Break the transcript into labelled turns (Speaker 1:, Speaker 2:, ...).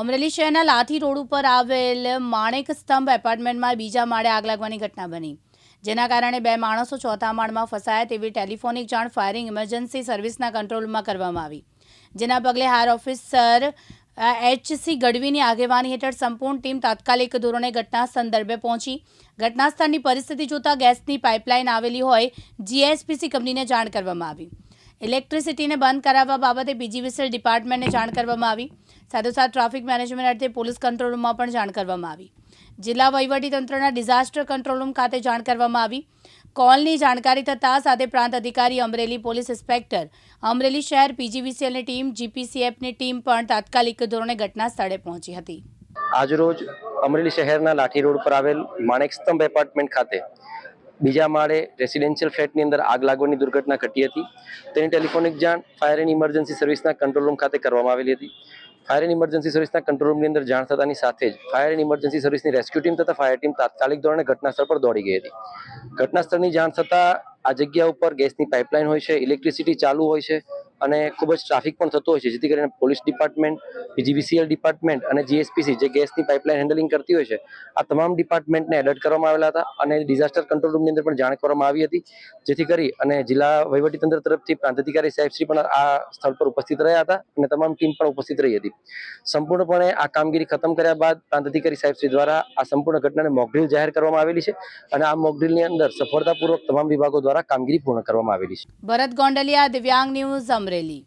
Speaker 1: અમરેલી શહેરના લાઠી રોડ ઉપર આવેલ માણેક સ્તંભ એપાર્ટમેન્ટમાં બીજા માળે આગ લાગવાની ઘટના બની. જેના કારણે બે માણસો ચોથા માળમાં ફસાયા તેવી ટેલિફોનિક જાણ ફાયરિંગ ઇમરજન્સી સર્વિસના કંટ્રોલમાં કરવામાં આવી. જેના પગલે હાયર ઓફિસર એચસી ગઢવીની આગેવાની હેઠળ સંપૂર્ણ ટીમ તાત્કાલિક ધોરણે ઘટના સંદર્ભે પહોંચી. ઘટના સ્થળની પરિસ્થિતિ જોતા ગેસની પાઇપલાઇન આવેલી હોય, જીએસપીસી કંપનીને જાણ કરવામાં આવી. ઇલેક્ટ્રિસિટીને બંધ કરાવવા બાબતે પીજીવીસીએલ ડિપાર્ટમેન્ટને જાણ કરવામાં આવી. સાથોસાથ ટ્રાફિક મેનેજમેન્ટ અર્થે પોલીસ કંટ્રોલ રૂમમાં પણ જાણ કરવામાં આવી. જિલ્લા વહીવટીતંત્રના ડિઝાસ્ટર કંટ્રોલ રૂમ ખાતે જાણ કરવામાં આવી. કોલની જાણકારી થતાં સાથે પ્રાંત અધિકારી અમરેલી પોલીસ ઇન્સ્પેક્ટર, અમરેલી શહેર પીજીવીસીએલની ટીમ, જીપીસીએફની ટીમ પણ તાત્કાલિક ધોરણે ઘટના સ્થળે પહોંચી હતી.
Speaker 2: આજરોજ અમરેલી શહેરના લાઠી રોડ પર આવેલ માણેક સ્તંભ એપાર્ટમેન્ટ ખાતે બીજા માળે રેસિડેન્શિયલ ફ્લેટની અંદર આગ લાગવાની દુર્ઘટના ઘટી હતી. તેની ટેલિફોનિક જાણ ફાયર એન્ડ ઇમરજન્સી સર્વિસના કંટ્રોલ રૂમ ખાતે કરવામાં આવેલી હતી. ફાયર એન્ડ ઇમરજન્સી સર્વિસના કંટ્રોલ રૂમની અંદર જાણ થતાની સાથે જ ફાયર એન્ડ ઇમરજન્સી સર્વિસની રેસ્ક્યુ ટીમ તથા ફાયર ટીમ તાત્કાલિક ધોરણે ઘટનાસ્થળ પર દોડી ગઈ હતી. ઘટના સ્થળની જાણ થતાં આ જગ્યા ઉપર ગેસની પાઇપલાઇન હોય છે ઇલેક્ટ્રિસિટી ચાલુ હોય છે અને ખૂબ જ ટ્રાફિક પણ થતો હોય છે. જેથી કરીને પોલીસ ડિપાર્ટમેન્ટ પીજીવીસીએલ ડિપાર્ટમેન્ટ અને જીએસપીસી જે ગેસની પાઇપલાઇન હેન્ડલિંગ કરતી હોય છે, આ તમામ ડિપાર્ટમેન્ટને એલર્ટ કરવામાં આવેલા હતા અને ડિઝાસ્ટર કંટ્રોલ રૂમની અંદર પણ જાણ કરવામાં આવી હતી. જેથી કરી અને જિલ્લા વહીવટીતંત્ર તરફથી પ્રાંત અધિકારી સાહેબશ્રી પણ આ સ્થળ પર ઉપસ્થિત રહ્યા હતા અને તમામ ટીમ પણ ઉપસ્થિત રહી હતી. સંપૂર્ણપણે આ કામગીરી ખતમ કર્યા બાદ પ્રાંત અધિકારી સાહેબ શ્રી દ્વારા આ સંપૂર્ણ ઘટનાને મોકડ્રીલ જાહેર કરવામાં આવેલી છે અને આ મોકડ્રીલની અંદર સફળતાપૂર્વક તમામ વિભાગો દ્વારા કામગીરી પૂર્ણ કરવામાં આવેલી છે.
Speaker 1: ભરત ગોંડલિયા, દિવ્યાંગ ન્યૂઝ અમરેલી